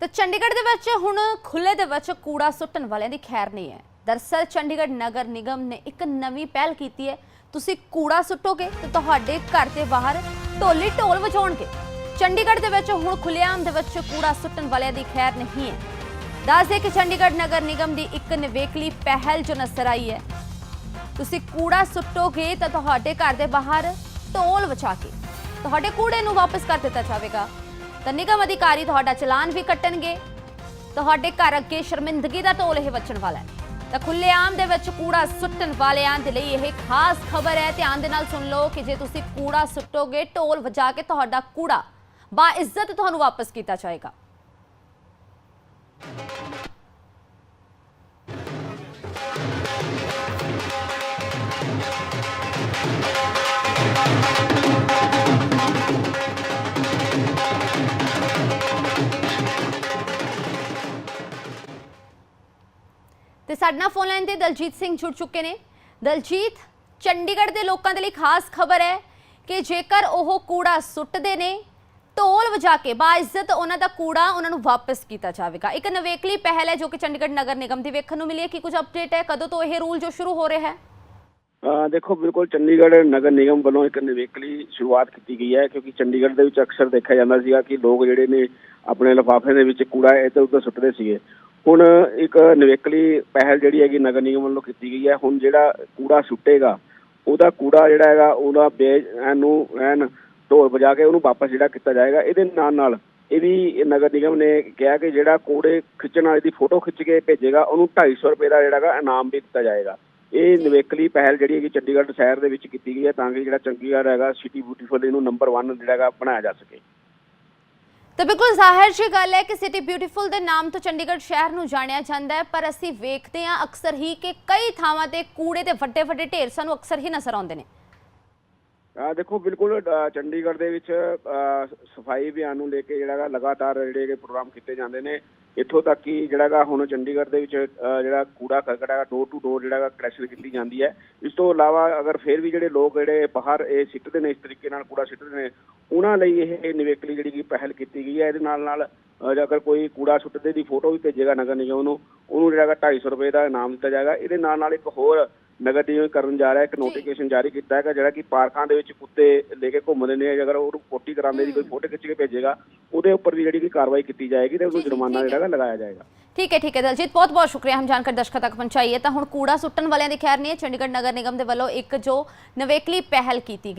ਤੇ ਚੰਡੀਗੜ੍ਹ ਦੇ ਵਿੱਚ ਹੁਣ ਖੁੱਲੇ ਦੇ ਵਿੱਚ ਕੂੜਾ ਸੁੱਟਣ ਵਾਲਿਆਂ ਦੀ ਖੈਰ ਨਹੀਂ ਹੈ। ਦਰਸਲ ਚੰਡੀਗੜ੍ਹ ਨਗਰ ਨਿਗਮ ਨੇ ਇੱਕ ਨਵੀਂ ਪਹਿਲ ਕੀਤੀ ਹੈ। ਤੁਸੀਂ ਕੂੜਾ ਸੁੱਟੋਗੇ ਤੇ ਤੁਹਾਡੇ ਘਰ ਦੇ ਬਾਹਰ ਢੋਲੀ ਢੋਲ ਵਜਾਉਣਗੇ। ਚੰਡੀਗੜ੍ਹ ਦੇ ਵਿੱਚ ਹੁਣ ਖੁੱਲੇਆਮ ਦੇ ਵਿੱਚ ਕੂੜਾ ਸੁੱਟਣ ਵਾਲਿਆਂ ਦੀ ਖੈਰ ਨਹੀਂ ਹੈ। ਦੱਸਦੇ ਕਿ ਚੰਡੀਗੜ੍ਹ ਨਗਰ ਨਿਗਮ ਦੀ ਇੱਕ ਨਿਵੇਕਲੀ ਪਹਿਲ ਜੋ ਨਜ਼ਰ ਆਈ ਹੈ। ਤੁਸੀਂ ਕੂੜਾ ਸੁੱਟੋਗੇ ਤਾਂ ਤੁਹਾਡੇ ਘਰ ਦੇ ਬਾਹਰ ਢੋਲ ਵਜਾ ਕੇ ਤੁਹਾਡੇ ਕੂੜੇ ਨੂੰ ਵਾਪਸ ਕਰ ਦਿੱਤਾ ਜਾਵੇਗਾ। ਤਾਂ ਨਿਗਮ ਅਧਿਕਾਰੀ ਤੁਹਾਡਾ ਚਲਾਨ ਵੀ ਕੱਟਣਗੇ। ਤੁਹਾਡੇ ਘਰ ਅੱਗੇ ਸ਼ਰਮਿੰਦਗੀ ਦਾ ਢੋਲ ਇਹ ਵੱਜਣ ਵਾਲਾ ਹੈ। ਤਾਂ ਖੁੱਲੇਆਮ ਦੇ ਵਿੱਚ ਕੂੜਾ ਸੁੱਟਣ ਵਾਲਿਆਂ ਦੇ ਲਈ ਇਹ ਖਾਸ ਖਬਰ ਹੈ। ਧਿਆਨ ਦੇ ਨਾਲ ਸੁਣ ਲਓ ਕਿ ਜੇ ਤੁਸੀਂ ਕੂੜਾ ਸੁੱਟੋਗੇ, ਢੋਲ ਵਜਾ ਕੇ ਤੁਹਾਡਾ ਕੂੜਾ ਬਾ ਇੱਜ਼ਤ ਤੁਹਾਨੂੰ ਵਾਪਸ ਕੀਤਾ ਜਾਏਗਾ। ਤੇ ਸਾਡੇ ਨਾਲ ਫੋਨ ਲਾਈਨ ਤੇ ਦਲਜੀਤ ਸਿੰਘ ਜੁੜ ਚੁੱਕੇ ਨੇ। ਦਲਜੀਤ, ਚੰਡੀਗੜ੍ਹ ਦੇ ਲੋਕਾਂ ਦੇ ਲਈ ਖਾਸ ਖਬਰ ਹੈ ਕਿ ਜੇਕਰ ਉਹ ਕੂੜਾ ਸੁੱਟਦੇ ਨੇ, ਢੋਲ ਵਜਾ ਕੇ ਬਾਇਜ਼ਤ ਉਹਨਾਂ ਦਾ ਕੂੜਾ ਉਹਨਾਂ ਨੂੰ ਵਾਪਸ ਕੀਤਾ ਜਾਵੇਗਾ। ਇੱਕ ਨਵੇਕਲੀ ਪਹਿਲ ਹੈ ਜੋ ਕਿ ਚੰਡੀਗੜ੍ਹ ਨਗਰ ਨਿਗਮ ਦੀ ਵੇਖਣ ਨੂੰ ਮਿਲੀ ਹੈ। ਕਿ ਕੁਝ ਅਪਡੇਟ ਹੈ? ਕਦੋਂ ਤੋਂ ਇਹ ਰੂਲ ਜੋ ਸ਼ੁਰੂ ਹੋ ਰਿਹਾ ਹੈ? ਦੇਖੋ, ਬਿਲਕੁਲ ਚੰਡੀਗੜ੍ਹ ਨਗਰ ਨਿਗਮ ਵੱਲੋਂ ਇੱਕ ਨਿਵੇਕਲੀ ਸ਼ੁਰੂਆਤ ਕੀਤੀ ਗਈ ਹੈ ਕਿਉਂਕਿ ਚੰਡੀਗੜ੍ਹ ਦੇ ਵਿੱਚ ਅਕਸਰ ਦੇਖਿਆ ਜਾਂਦਾ ਸੀਗਾ ਕਿ ਲੋਕ ਜਿਹੜੇ ਨੇ ਆਪਣੇ ਲਿਫਾਫੇ ਦੇ ਵਿੱਚ ਕੂੜਾ ਇੱਧਰ ਉੱਧਰ ਸੁੱਟਦੇ ਸੀਗੇ। ਹੁਣ ਇੱਕ ਨਿਵੇਕਲੀ ਪਹਿਲ ਜਿਹੜੀ ਹੈਗੀ ਨਗਰ ਨਿਗਮ ਵੱਲੋਂ ਕੀਤੀ ਗਈ ਹੈ। ਹੁਣ ਜਿਹੜਾ ਕੂੜਾ ਸੁੱਟੇਗਾ, ਉਹਦਾ ਕੂੜਾ ਜਿਹੜਾ ਹੈਗਾ, ਉਹਦਾ ਬੇਜ ਨੂੰ ਐਨ ਢੋਲ ਵਜਾ ਕੇ ਉਹਨੂੰ ਵਾਪਸ ਜਿਹੜਾ ਕੀਤਾ ਜਾਏਗਾ। ਇਹਦੇ ਨਾਲ ਨਾਲ ਇਹ ਵੀ ਨਗਰ ਨਿਗਮ ਨੇ ਕਿਹਾ ਕਿ ਜਿਹੜਾ ਕੂੜੇ ਖਿੱਚਣ ਵਾਲੇ ਦੀ ਫੋਟੋ ਖਿੱਚ ਕੇ ਭੇਜੇਗਾ, ਉਹਨੂੰ 250 ਰੁਪਏ ਦਾ ਜਿਹੜਾ ਹੈਗਾ ਇਨਾਮ ਵੀ ਦਿੱਤਾ ਜਾਏਗਾ। ਇਹ ਨਿਵੇਕਲੀ ਪਹਿਲ ਜਿਹੜੀ ਹੈਗੀ ਚੰਡੀਗੜ੍ਹ ਸ਼ਹਿਰ ਦੇ ਵਿੱਚ ਕੀਤੀ ਗਈ ਹੈ ਤਾਂ ਕਿ ਜਿਹੜਾ ਚੰਡੀਗੜ੍ਹ ਹੈਗਾ, ਸਿਟੀ ਬਿਊਟੀਫੁਲ ਇਹਨੂੰ ਨੰਬਰ 1 ਜਿਹੜਾ ਹੈਗਾ ਬਣਾਇਆ ਜਾ ਸਕੇ। ਤਾਂ ਬਿਲਕੁਲ ਜ਼ਾਹਿਰ ਜੀ ਗੱਲ ਹੈ ਕਿ ਸਿਟੀ ਬਿਊਟੀਫੁਲ ਦੇ ਨਾਮ ਤੋਂ ਚੰਡੀਗੜ੍ਹ ਸ਼ਹਿਰ ਨੂੰ ਜਾਣਿਆ ਜਾਂਦਾ ਹੈ ਪਰ ਅਸੀਂ ਵੇਖਦੇ ਹਾਂ ਅਕਸਰ ਹੀ ਕਿ ਕਈ ਥਾਵਾਂ ਤੇ ਕੂੜੇ ਦੇ ਵੱਡੇ ਵੱਡੇ ਢੇਰ ਸਾਨੂੰ ਅਕਸਰ ਹੀ ਨਜ਼ਰ ਆਉਂਦੇ ਨੇ। ਆ ਦੇਖੋ ਬਿਲਕੁਲ ਅ, ਚੰਡੀਗੜ੍ਹ ਦੇ ਵਿੱਚ ਅ, ਸਫ਼ਾਈ ਅਭਿਆਨ ਨੂੰ ਲੈ ਕੇ ਜਿਹੜਾ ਹੈਗਾ ਲਗਾਤਾਰ ਜਿਹੜੇ ਹੈਗੇ ਪ੍ਰੋਗਰਾਮ ਕੀਤੇ ਜਾਂਦੇ ਨੇ। ਇੱਥੋਂ ਤੱਕ ਕਿ ਜਿਹੜਾ ਹੈਗਾ ਹੁਣ ਚੰਡੀਗੜ੍ਹ ਦੇ ਵਿੱਚ ਅ, ਜਿਹੜਾ ਕੂੜਾ ਕਰਕਟ ਹੈਗਾ ਡੋਰ ਟੂ ਡੋਰ ਜਿਹੜਾ ਹੈਗਾ ਕਲੈਕਸ਼ਨ ਕੀਤੀ ਜਾਂਦੀ ਹੈ। ਇਸ ਤੋਂ ਇਲਾਵਾ ਅਗਰ ਫਿਰ ਵੀ ਜਿਹੜੇ ਲੋਕ ਜਿਹੜੇ ਬਾਹਰ ਇਹ ਸਿੱਟਦੇ ਨੇ ਇਸ ਤਰੀਕੇ ਨਾਲ ਕੂੜਾ ਸਿੱਟਦੇ ਨੇ ਉਹਨਾਂ ਲਈ ਇਹ ਨਿਵੇਕਲੀ ਜਿਹੜੀ ਕਿ ਪਹਿਲ ਕੀਤੀ ਗਈ ਹੈ। ਇਹਦੇ ਨਾਲ ਨਾਲ ਅ, ਜੇ ਅਗਰ ਕੋਈ ਕੂੜਾ ਸੁੱਟਦੇ ਦੀ ਫੋਟੋ ਵੀ ਭੇਜੇਗਾ ਨਗਰ ਨਿਗਮ ਨੂੰ ਉਹਨੂੰ ਜਿਹੜਾ ਹੈਗਾ 250 ਰੁਪਏ ਦਾ ਇਨਾਮ ਦਿੱਤਾ ਜਾਏਗਾ। ਇਹਦੇ ਨਾਲ ਨਾਲ ਇੱਕ ਹੋਰ ਨਗਰ ਨਿਗਮ ਕਰਨ ਜਾ ਰਿਹਾ ਇੱਕ ਨੋਟੀਫਿਕੇਸ਼ਨ ਜਾਰੀ ਕੀਤਾ ਹੈਗਾ ਜਿਹੜਾ ਕਿ ਪਾਰਕਾਂ ਦੇ ਵਿੱਚ ਕੁੱਤੇ ਲੈ ਕੇ ਘੁੰਮਦੇ ਨੇ। ਅਗਰ ਉਹਨੂੰ ਪੋਟੀ ਕਰਾਉਂਦੇ ਦੀ ਕੋਈ ਫੋਟੋ ਖਿੱਚ ਕੇ ਭੇਜੇਗਾ ਉਹਦੇ ਉੱਪਰ ਵੀ ਜਿਹੜੀ ਕਿ ਕਾਰਵਾਈ ਕੀਤੀ ਜਾਏਗੀ ਤੇ ਉਹਨੂੰ ਜੁਰਮਾਨਾ ਜਿਹੜਾ ਲਗਾਇਆ ਜਾਏਗਾ। ਠੀਕ ਹੈ ਠੀਕ ਹੈ ਦਲਜੀਤ ਬਹੁਤ ਬਹੁਤ ਸ਼ੁਕਰੀਆ। ਹਮ ਜਾਣਕਾਰੀ ਦਰਸ਼ਕਾਂ ਤੱਕ ਪਹੁੰਚਾਈ ਹੈ ਤਾਂ ਹੁਣ ਕੂੜਾ ਸੁੱਟਣ ਵਾਲਿਆਂ ਦੀ ਖੈਰ ਨਹੀਂ ਹੈ। ਚੰਡੀਗੜ੍ਹ ਨਗਰ ਨਿਗਮ ਦੇ ਵੱਲੋਂ ਇੱਕ ਜੋ ਨਵੇਕਲੀ ਪਹਿਲ ਕੀਤੀ